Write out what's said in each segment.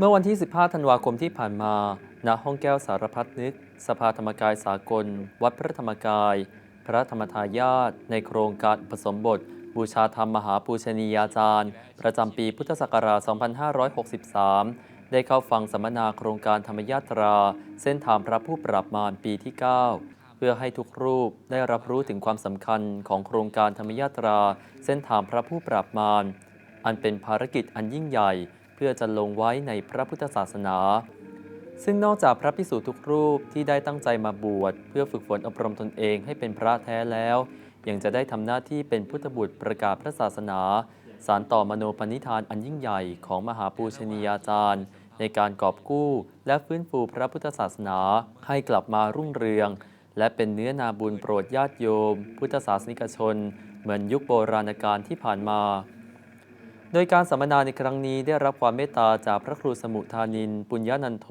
เมื่อวันที่ 15 ธันวาคมที่ผ่านมา ณ ห้องแก้วสารพัดนึก สภาธรรมกายสากล วัดพระธรรมกาย พระธรรมทายาทในโครงการผสมบท บูชาธรรมมหาปูชนียาจารย์ ประจำปีพุทธศักราช 2563 ได้เข้าฟังสัมมนาโครงการธรรมยาตรา เส้นทางพระผู้ปรับมารปีที่ 9 เพื่อให้ทุกรูปได้รับรู้ถึงความสำคัญของโครงการธรรมยาตรา เส้นทางพระผู้ปรับมารอันเป็นภารกิจอันยิ่งใหญ่ เพื่อจะลงไว้ในพระพุทธศาสนา ซึ่งนอกจากพระพิสูจน์ทุกรูปที่ได้ตั้งใจมาบวช เพื่อฝึกฝนอบรมตนเองให้เป็นพระแท้แล้ว ยังจะได้ทำหน้าที่เป็นพุทธบุตรประกาศพระศาสนา สารต่อมโนปณิธานอันยิ่งใหญ่ของมหาปูชนียาจารย์ ในการกอบกู้และฟื้นฟูพระพุทธศาสนาให้กลับมารุ่งเรืองและเป็นเนื้อนาบุญโปรดญาติโยม พุทธศาสนิกชน เหมือนยุคโบราณกาลที่ผ่านมา โดยการสัมมนาในครั้งนี้ได้รับความเมตตาจากพระครูสมุทานิน ปุญญานันโท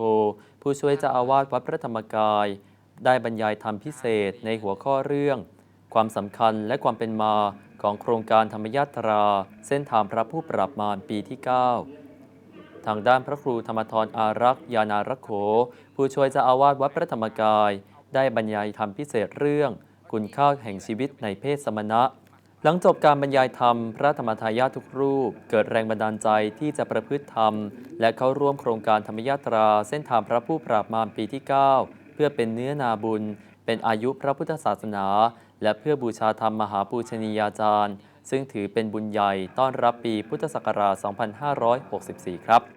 ผู้ช่วยเจ้าอาวาสวัดพระธรรมกาย ได้บรรยายธรรมพิเศษในหัวข้อเรื่อง ความสำคัญและความเป็นมาของโครงการธรรมยาตรา เส้นทางพระผู้ปรับมารปีที่ 9 ทางด้านพระครูธรรมทรอารักษ์ยานารักโข ผู้ช่วยเจ้าอาวาสวัดพระธรรมกาย ได้บรรยายธรรมพิเศษเรื่อง คุณค่าแห่งชีวิตในเพศสมณะ หลังจบการบรรยายธรรม พระธรรมทายาททุกรูป เกิดแรงบันดาลใจที่จะประพฤติธรรม และเข้าร่วมโครงการธรรมยาตราเส้นทางพระผู้ปราบมารปีที่ 9 เพื่อเป็นเนื้อนาบุญ เป็นอายุพระพุทธศาสนา และเพื่อบูชาธรรมมหาปูชนียาจารย์ ซึ่งถือเป็นบุญใหญ่ต้อนรับปีพุทธศักราช 2564 ครับ